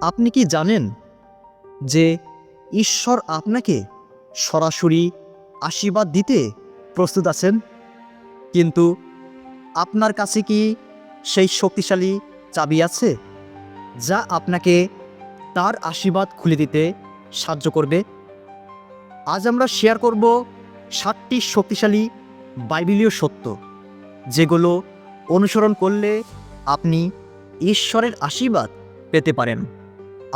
আপনি কি জানেন যে ঈশ্বর আপনাকে সরাসরি আশীর্বাদ দিতে প্রস্তুত আছেন? কিন্তু আপনার কাছে কি সেই শক্তিশালী চাবি আছে যা আপনাকে তার আশীর্বাদ খুলে দিতে সাহায্য করবে? আজ আমরা শেয়ার করব সাতটি শক্তিশালী বাইবেলীয় সত্য, যেগুলো অনুসরণ করলে আপনি ঈশ্বরের আশীর্বাদ পেতে পারেন।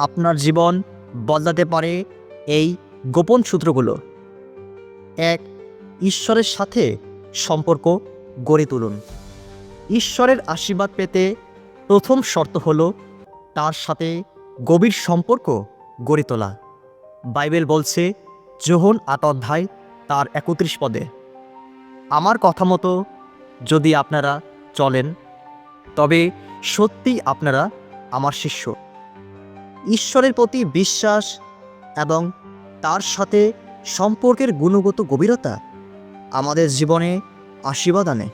আপনার জীবন বদলাতে পারে এই গোপন সূত্রগুলো। এক, ঈশ্বরের সাথে সম্পর্ক গড়ে তুলুন। ঈশ্বরের আশীর্বাদ পেতে প্রথম শর্ত হল তার সাথে গভীর সম্পর্ক গড়ে তোলা। বাইবেল বলছে, যোহন আট অধ্যায়, তার একত্রিশ পদে, আমার কথা মতো যদি আপনারা চলেন, তবে সত্যি আপনারা আমার শিষ্য। ঈশ্বরের প্রতি বিশ্বাস এবং তার সাথে সম্পর্কের গুণগত গভীরতা আমাদের জীবনে আশীর্বাদ আনে।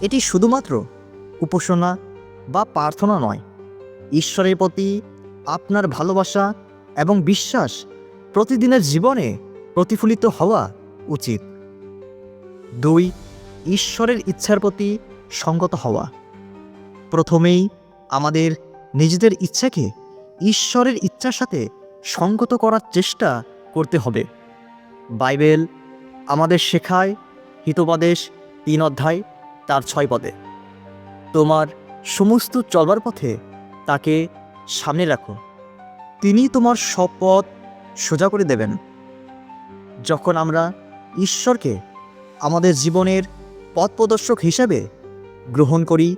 এটি শুধুমাত্র উপাসনা বা প্রার্থনা নয়। ঈশ্বরের প্রতি আপনার ভালোবাসা এবং বিশ্বাস প্রতিদিনের জীবনে প্রতিফলিত হওয়া উচিত। দুই, ঈশ্বরের ইচ্ছার প্রতি সঙ্গত হওয়া। প্রথমেই আমাদের নিজেদের ইচ্ছাকে ঈশ্বরের ইচ্ছার সাথে সঙ্গত করার চেষ্টা করতে হবে। বাইবেল আমাদের শেখায়, হিতোপদেশ তিন অধ্যায়, তার ছয় পদে। তোমার সমস্ত চলবার পথে তাকে সামনে রাখো। তিনি তোমার সব পথ সোজা করে দেবেন। যখন আমরা ঈশ্বরকে আমাদের জীবনের পথ প্রদর্শক হিসাবে গ্রহণ করি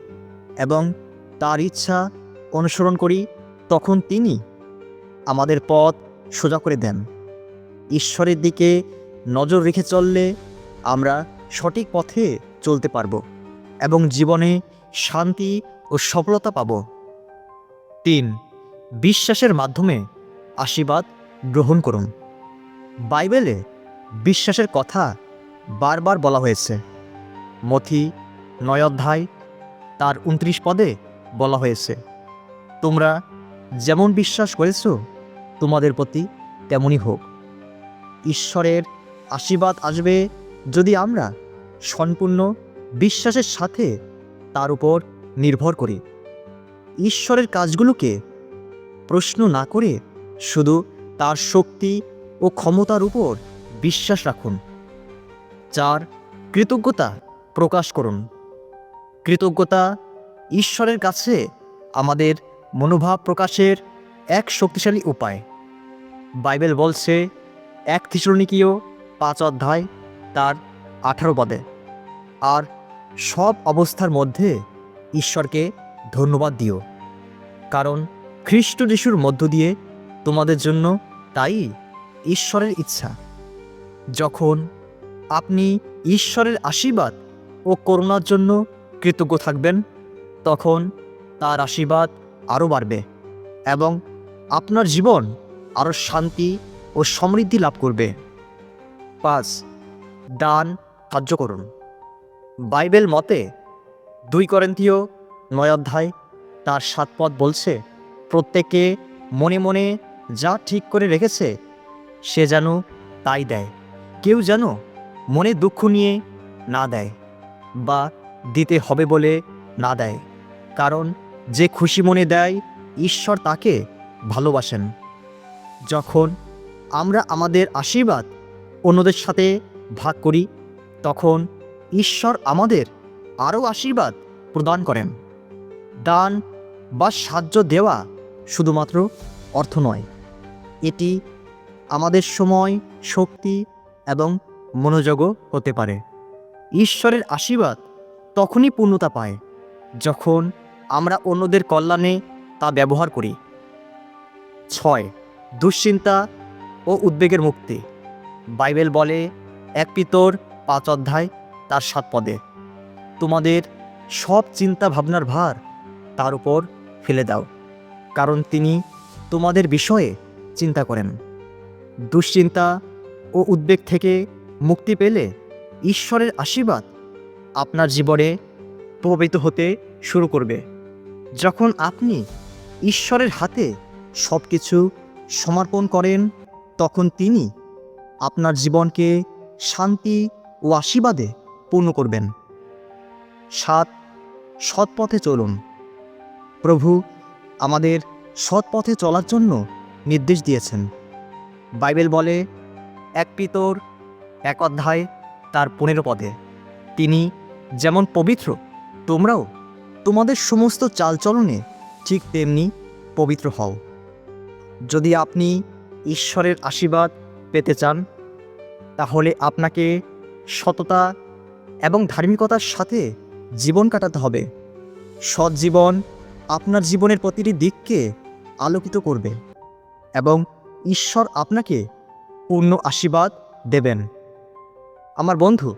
এবং তার ইচ্ছা অনুসরণ করি তখন তিনি আমাদের পথ সোজা করে দেন। ঈশ্বরের দিকে নজর রেখে চললে আমরা সঠিক পথে চলতে পারব এবং জীবনে শান্তি ও সফলতা পাব। তিন, বিশ্বাসের মাধ্যমে আশীর্বাদ গ্রহণ করুন। বাইবেলে বিশ্বাসের কথা বারবার বলা হয়েছে। মথি নয় অধ্যায় তার উনত্রিশ পদে বলা হয়েছে, তোমরা যেমন বিশ্বাস করেছ, তোমাদের প্রতি তেমনই হোক। ঈশ্বরের আশীর্বাদ আসবে যদি আমরা সম্পূর্ণ বিশ্বাসের সাথে তার উপর নির্ভর করি। ঈশ্বরের কাজগুলোকে প্রশ্ন না করে শুধু তার শক্তি ও ক্ষমতার উপর বিশ্বাস রাখুন। চার কৃতজ্ঞতা প্রকাশ করুন। কৃতজ্ঞতা ঈশ্বরের কাছে আমাদের মনোভাব প্রকাশের এক শক্তিশালী উপায়। বাইবেল বলছে, এক থিসরণিকীয় পাঁচ অধ্যায়, তার আঠারো পদে। আর সব অবস্থার মধ্যে ঈশ্বরকে ধন্যবাদ দিও। কারণ খ্রিস্ট যিশুর মধ্য দিয়ে তোমাদের জন্য তাই ঈশ্বরের ইচ্ছা। যখন আপনি ঈশ্বরের আশীর্বাদ ও করুণার জন্য কৃতজ্ঞ থাকবেন, তখন তার আশীর্বাদ আরও বাড়বে এবং আপনার জীবন আরও শান্তি ও সমৃদ্ধি লাভ করবে। পাঁচ, দান সাহায্য করুন। বাইবেল মতে দুই করেন্থীয় নয় অধ্যায় তার সাত পদ বলছে, প্রত্যেকে মনে মনে যা ঠিক করে রেখেছে, সে যেন তাই দেয়। কেউ যেন মনে দুঃখ নিয়ে না দেয় বা দিতে হবে বলে না দেয়। কারণ যে খুশি মনে দেয়, ঈশ্বর তাকে ভালোবাসেন। যখন আমরা আমাদের আশীর্বাদ অন্যদের সাথে ভাগ করি, তখন ঈশ্বর আমাদের আরও আশীর্বাদ প্রদান করেন। দান বা সাহায্য দেওয়া শুধুমাত্র অর্থ নয়, এটি আমাদের সময়, শক্তি এবং মনোযোগও হতে পারে। ঈশ্বরের আশীর্বাদ তখনই পূর্ণতা পায়, যখন আমরা অন্যদের কল্যাণে তা ব্যবহার করি। ছয়, দুশ্চিন্তা ও উদ্বেগের মুক্তি। বাইবেল বলে, এক পিতর পাঁচ অধ্যায়, তার সাত পদে, তোমাদের সব চিন্তা ভাবনার ভার তার উপর ফেলে দাও, কারণ তিনি তোমাদের বিষয়ে চিন্তা করেন। দুশ্চিন্তা ও উদ্বেগ থেকে মুক্তি পেলে ঈশ্বরের আশীর্বাদ আপনার জীবনে প্রভাবিত হতে শুরু করবে। যখন আপনি ঈশ্বরের হাতে সব কিছু সমর্পণ করেন, তখন তিনি আপনার জীবনকে শান্তি ও আশীর্বাদে পূর্ণ করবেন। সাত সৎ পথে চলুন। প্রভু আমাদের সৎ পথে চলার জন্য নির্দেশ দিয়েছেন। বাইবেল বলে, এক পিতর, এক অধ্যায়, তার পনেরো পদে। তিনি যেমন পবিত্র, তোমরাও তোমাদের সমস্ত চালচলনে ঠিক তেমনি পবিত্র হও। যদি আপনি ঈশ্বরের আশীর্বাদ পেতে চান, তাহলে আপনাকে সততা এবং ধার্মিকতার সাথে জীবন কাটাতে হবে। সৎ জীবন আপনার জীবনের প্রতিটি দিককে আলোকিত করবে এবং ঈশ্বর আপনাকে পূর্ণ আশীর্বাদ দেবেন। আমার বন্ধু,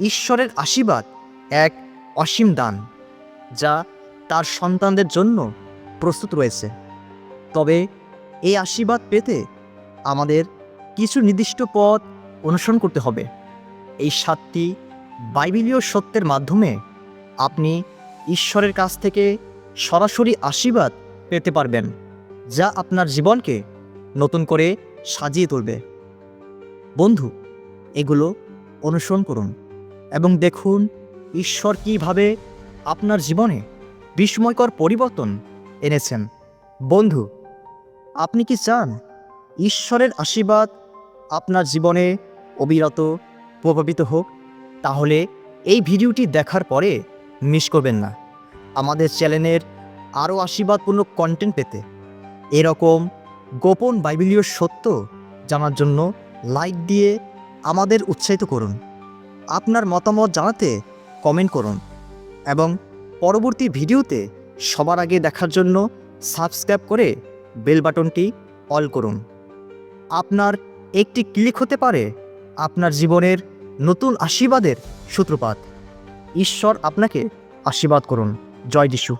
ঈশ্বরের আশীর্বাদ এক অসীম দান। যা তার সন্তানদের জন্য প্রস্তুত রয়েছে। তবে এই আশীর্বাদ পেতে আমাদের কিছু নির্দিষ্ট পথ অনুসরণ করতে হবে। এই সাতটি বাইবেলীয় সত্যের মাধ্যমে আপনি ঈশ্বরের কাছ থেকে সরাসরি আশীর্বাদ পেতে পারবেন, যা আপনার জীবনকে নতুন করে সাজিয়ে তুলবে। বন্ধু, এগুলো অনুসরণ করুন এবং দেখুন ঈশ্বর কীভাবে আপনার জীবনে বিস্ময়কর পরিবর্তন এনেছেন। বন্ধু, আপনি কি চান ঈশ্বরের আশীর্বাদ আপনার জীবনে অবিরত প্রভাবিত হোক? তাহলে এই ভিডিওটি দেখার পরে মিস করবেন না। আমাদের চ্যানেলের আরও আশীর্বাদপূর্ণ কন্টেন্ট পেতে এরকম গোপন বাইবেলীয় সত্য জানার জন্য লাইক দিয়ে আমাদের উৎসাহিত করুন। আপনার মতামত জানাতে কমেন্ট করুন। এবং পরবর্তী ভিডিওতে সবার আগে দেখার জন্য সাবস্ক্রাইব করে বেল বাটনটি অল করুন। আপনার একটি ক্লিক হতে পারে আপনার জীবনের নতুন আশীর্বাদের সূত্রপাত। ঈশ্বর আপনাকে আশীর্বাদ করুন। জয় যিশু।